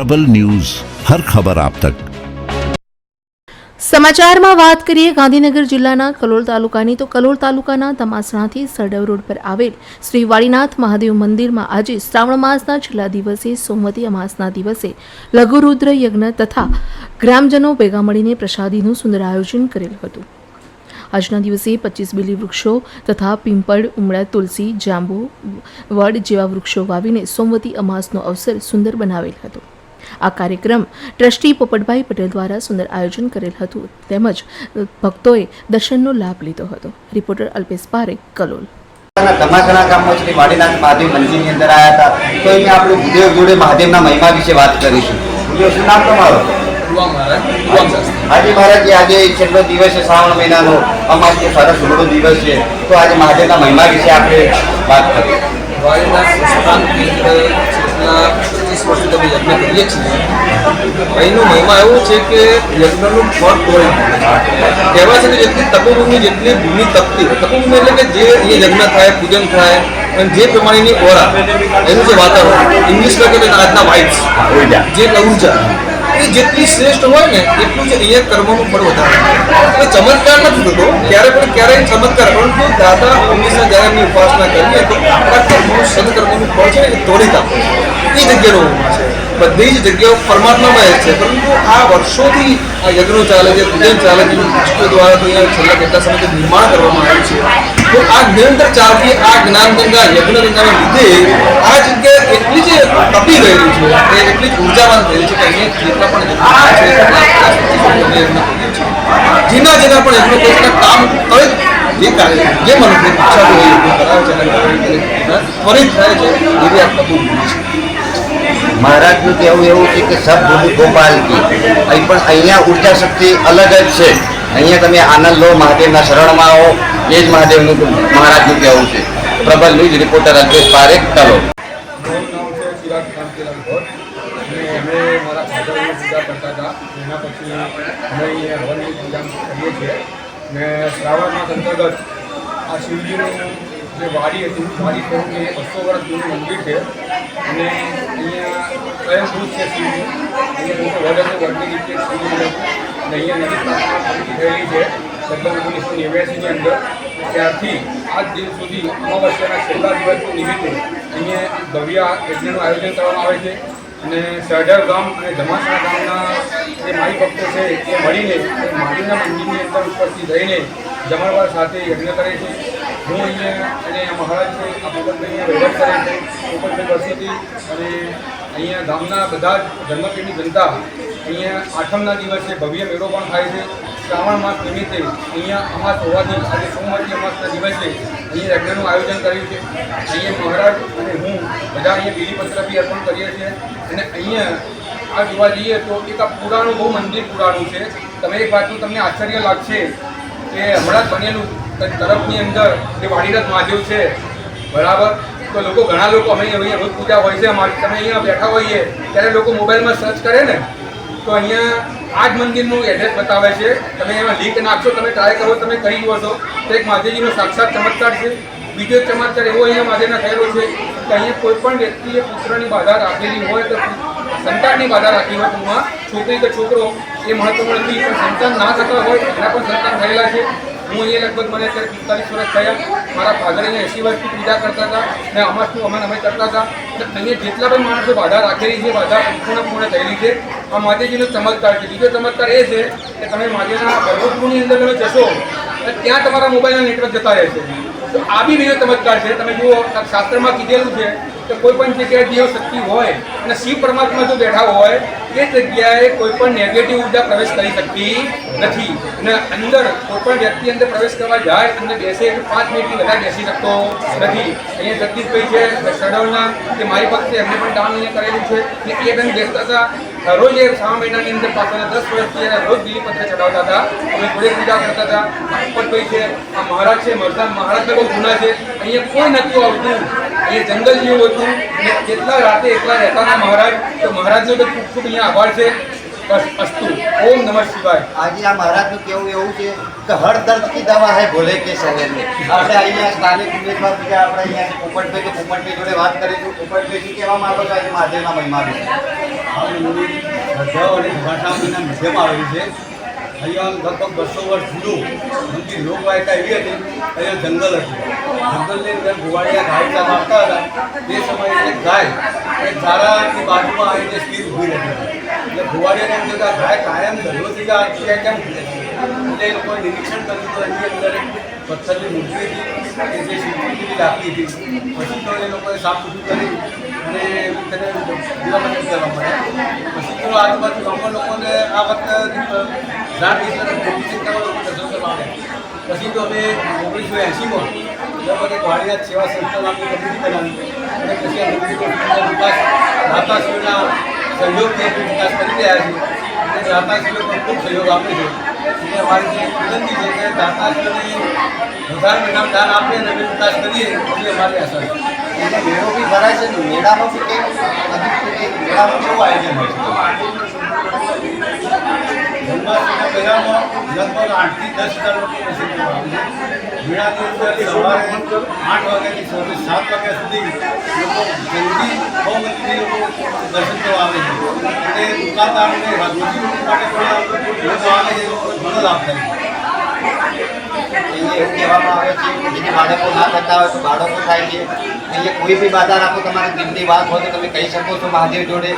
પ્રબલ news, હર ખબર આપ તક. સમાચારમાં વાત કરીએ ગાંધીનગર જિલ્લાના કલોલ તાલુકાની. તો કલોલ તાલુકાના તમાસણાથી સરડવ રોડ પર આવેલ શ્રી વાળીનાથ મહાદેવ મંદિરમાં આજે શ્રાવણ માસના છેલ્લા દિવસે, સોમવતી અમાસના દિવસે લઘુરુદ્ર યજ્ઞ તથા ગ્રામજનો ભેગા મળીને પ્રસાદીનું સુંદર આયોજન કરેલ હતું. આજના દિવસે પચીસ બીલી વૃક્ષો તથા પિંપળ, ઉમળા, તુલસી, જાંબુ, વડ જેવા વૃક્ષો વાવીને સોમવતી અમાસનો અવસર સુંદર બનાવેલ હતો. આ કાર્યક્રમ ટ્રસ્ટી પોપટભાઈ પટેલ દ્વારા સુંદર આયોજન કરેલ હતું. તેમજ ભક્તોએ દર્શનનો લાભ લીધો હતો. રિપોર્ટર અલ્પેશ પારે કલોલ. ધમાસણા ગામમાં શ્રી વાડીનાથ મહાદેવ મંદિરની અંદર આવ્યા હતા. તો અહીંયા આપણે ભૂદેવ જોડે મહાદેવના મહિમા વિશે વાત કરીશું. ભૂદેવ શું નામ તમારું? યુવા મહારાજ. આજે છેલ્લો દિવસ છે શ્રાવણ મહિનાનો. અમાસ કે સરસ દિવસ છે તો આજે મહાદેવના મહિમા વિશે આપણે વાત કરીએ. પચીસ વર્ષથી તમે યજ્ઞ કરીએ છીએ. અહીંનો મહિમા એવો છે કે યજ્ઞનું ફળ તોડી કહેવાય છે કે જેટલી તપોભૂમિ જેટલી ભૂમિ તપતી હોય તપોભૂમિ એટલે કે જે અહીંયા યજ્ઞ થાય પૂજન થાય અને જે પ્રમાણેની ઓરા એનું જે વાતાવરણ ઇંગ્લિશમાં કહેવાય આજના વાઇબ્સ જે ઊર્જા એ જેટલી શ્રેષ્ઠ હોય ને, એટલું જ અહીંયા કર્મનું ફળ વધારે એ ચમત્કાર નથી થતો, ક્યારે પણ ક્યારેય ચમત્કાર. પરંતુ દાદા હંમેશા જ્યારે એમની ઉપાસના કરીએ તો આપણા કર્મનું, સદકર્મનું ફળ છે એ તોડી આપે એ જગ્યાનો છે. બધી જ જગ્યાઓ પરમાત્મામાં છે. પરંતુ આ વર્ષોથી આ યજ્ઞો ચાલે છે, પૂજન ચાલે છે ટ્રસ્ટો દ્વારા તો અહીંયા છેલ્લા કેટલા સમયથી નિર્માણ કરવામાં આવ્યું છે. તો આ નિરંતર ચાલતી આ જ્ઞાનગંગા યજ્ઞ ગંગાને લીધે આ જગ્યા એટલી જ તપી ગયેલી છે એટલી જ ઉર્જાવાન થયેલી છે કે અહીંયા જેટલા પણ. જેના જેના પણ યજ્ઞો પોતાના કામ કરે જે કાર્ય જે મનુષ્ય ઈચ્છા હોય કરાવે છે ત્વરિત થાય છે એવી બહુ ભૂલ છે. મહારાજનું કહેવું એવું છે કે સબ ભૂમિ ગોપાલ કી. અહીં પણ અહીંયા ઊર્જા શક્તિ અલગ જ છે. અહીંયા તમે આનંદ લો, મહાદેવના શરણમાં આવો. એ જ મહાદેવનું મહારાજનું કહેવું છે. પ્રબલ ન્યૂઝ રિપોર્ટર અલ્પેશ પારેખ તલો અમે મારા ફાધરની પૂજા કરતા હતા. એના પછી અમે અહીંયા હવનની પૂજા કરીએ છીએ. ને શ્રાવણ માસ આ શિવજીનું જે વાડી હતી, વાડી કહું એ બસો વર્ષ જૂનું મંદિર છે. અને અહીંયા સ્વયંભૂત છે શિવનું અહીંયા મોટો વર્ગની રીતે શિવજી અને અહીંયા નદી પ્રાર્થના થયેલી છે. લગભગ ઓગણીસો નેવ્યાસીની અંદર ત્યારથી આજ દિન સુધી અમાવસ્યાના છેલ્લા દિવસનું નિમિત્તે અહીંયા ભવ્ય યજ્ઞનું આયોજન કરવામાં આવે છે અને સહજાર ગામ અને ધમાસણા ગામના જે માઈ ભક્તો છે એ મળીને મહાદેવના મંદિરની અંદર ઉપસ્થિત રહીને જમણવાર સાથે યજ્ઞ કરે છે. હું અહીંયા અને મહારાજ છે, આ અહીંયા વહીવટ કરે છે પોપટભાઈ વર્ષોથી અને અહીંયા ગામના બધા જ ધર્મપીઠની જનતા અહીંયા આઠમના દિવસે ભવ્ય મેળો પણ થાય છે. શ્રાવણ માસ નિમિત્તે અહીંયા અમાસ હોવાથી આજે સોમવારથી અમાસના દિવસે અહીંયા યજ્ઞનું આયોજન કર્યું છે. અહીંયા મહારાજ અને હું બધા અહીંયા બીલીપત્ર બી અર્પણ કરીએ છીએ. અને અહીંયા આ જોવા જઈએ તો એક આ પુરાણું બહુ મંદિર પુરાણું છે. તમે એક વાતનું તમને આશ્ચર્ય લાગશે કે હમણાં બનેલું તરફની અંદર જે વાડીરથ મહાદેવ છે. બરાબર? તો લોકો ઘણા લોકો અમે અહીંયા રોજ પૂજા હોય છે અમારી. તમે અહીંયા બેઠા હોઈએ ત્યારે લોકો મોબાઈલમાં સર્ચ કરે ને? તો અહીંયા આ જ મંદિરનું એડ્રેસ બતાવે છે. તમે એમાં લિંક નાખશો, તમે ટ્રાય કરો, તમે કહી જુઓ છો. તો એક મહાદેવજીનો સાક્ષાત ચમત્કાર છે. બીજો ચમત્કાર એવો અહીંયા મહાદેવના થયેલો છે કે અહીંયા કોઈ પણ વ્યક્તિએ પુત્રની બાધા રાખેલી હોય તો સંતાનની બાધા રાખી હોય ટૂંકમાં છોકરી કે છોકરો એ મહત્વપૂર્ણ નથી. પણ સંતાન ના થતા હોય એના પણ સંતાન થયેલા છે. હું અહીંયા લગભગ મને અત્યારે પિસ્તાલીસ વર્ષ થયા. મારા ફાધર અહીંયા એસી વર્ષથી પૂજા કરતા હતા ને અમાસનું અમાન અમે કરતા હતા. અહીંયા જેટલા પણ માણસો બાધા રાખેલી છે, બાધા પૂર્ણ પૂર્ણ થયેલી છે. આ માતાજીનો ચમત્કાર છે. બીજો ચમત્કાર એ છે કે તમે માતાજીના ગર્ભગૃહની અંદર તમે જશો ત્યાં તમારા મોબાઈલના નેટવર્ક જતા રહેશે. તો આ બી બીજો ચમત્કાર છે. તમે જુઓ, શાસ્ત્રમાં કીધેલું છે કે કોઈ પણ જગ્યાએ દેવ શક્તિ હોય અને શિવ પરમાત્મા જો બેઠા હોય, એ જગ્યાએ કોઈ પણ નેગેટિવ ઊર્જા પ્રવેશ કરી શકતી નથી. અને અંદર કોઈ પણ વ્યક્તિ અંદર પ્રવેશ કરવા જાય, અંદર બેસે એટલે પાંચ મિનિટથી વધારે બેસી શકતો નથી. અહીંયા જગદીશભાઈ છે સડવના કે મારી પાસે એમને પણ દાન અહીંયા કરેલું છે. ને એ બેન બેસતા હતા. રોજ એ છ મહિનાની અંદર પાછળના દસ વર્ષથી એને રોજ બીલીપત્ર ચડાવતા હતા. અમે જોડે પૂજા કરતા હતા. પોપટભાઈ છે, આ મહારાજ છે મરદાન મહારાજ બહુ જૂના છે. અહીંયા કોઈ નથી આવતું. અહીંયા જંગલ જેવું હતું અને કેટલા રાતે એકલા રહેતા હતા મહારાજ તો મહારાજનો તો ખૂબ ખૂબ અહીંયા આભાર છે. બસ અસ્તુ. ઓમ નમઃ શિવાય. આજે આ મહારાજનું કેવું એવું છે કે હર દર્દ કી દવા હે ભોલે કે શહેર में આપણે અહીંયા સ્થાનિક ઉમેદવાર બીજા આપણે અહીંયા પોપટભાઈ કે પોપટભાઈ જોડે વાત કરીશું. પોપટભાઈ શું કહેવા માંગો છો આજે મહાદેવના મહિમા વિશે શ્રદ્ધાઓ અને ભાષાઓના મધ્યમાં આવેલી છે. અહીંયા લગભગ બસો વર્ષ જૂનું મંદિર લોકવાયકા એવી હતી, અહીંયા જંગલ હતું. જંગલની અંદર ગોવાળિયા ગાય ચાલવા હતા. તે સમયે એક ગાય એ ધારાની બાજુમાં આવીને સ્થિર ઊભી રહેતી હતી. એટલે ગોવાળિયાને થયું આ ગાય કાયમ આ જગ્યાએ કેમ એટલે એ લોકોએ નિરીક્ષણ કર્યું તો એની અંદર એક પથ્થરની મૂર્તિ હતી, કે જે શિવજીની લાગતી હતી. પછી તો એ લોકોએ સાફ સુથરું કરી અને તેને દીવાબત્તી કરવા મળ્યા. પછી તો આજુબાજુ ગામના લોકોને આ વખતે પછી તો અમે ઓગણીસો એંસીમાં એક વાડીનાથ સેવા સંસ્થા નામની કમિટી બનાવી અને પછી આ કમિટીનો વિકાસ દાતાશ્રીઓના સહયોગથી વિકાસ કરી રહ્યા છીએ અને દાતાશ્રીઓ પણ ખૂબ સહયોગ આપે છે એટલે અમારી વિનંતી છે કે દાતાશ્રીઓને વધારે મેળામાં દાન આપે અને અમે વિકાસ કરીએ એવી અમારી આશા છે મેળો બી ભરાય છે મેળામાં બી કંઈક મેળામાં કેવું આયોજન હોય છે આઠથી દસ હજાર લોકો છે મેળાની સવારે આઠ વાગ્યાથી સવારે સાત વાગ્યા સુધી લોકો જલ્દી બહુ કરવા આવે છે દુકાનદારોને રોજીરોટી માટે પણ લોકો એવું કહેવામાં આવે છે બાળકો ના થતા તો બાળકો થાય છે એટલે કોઈ બી બાધા રાખો તમારી દિલની વાત હોય તો તમે કહી શકો છો મહાદેવ જોડે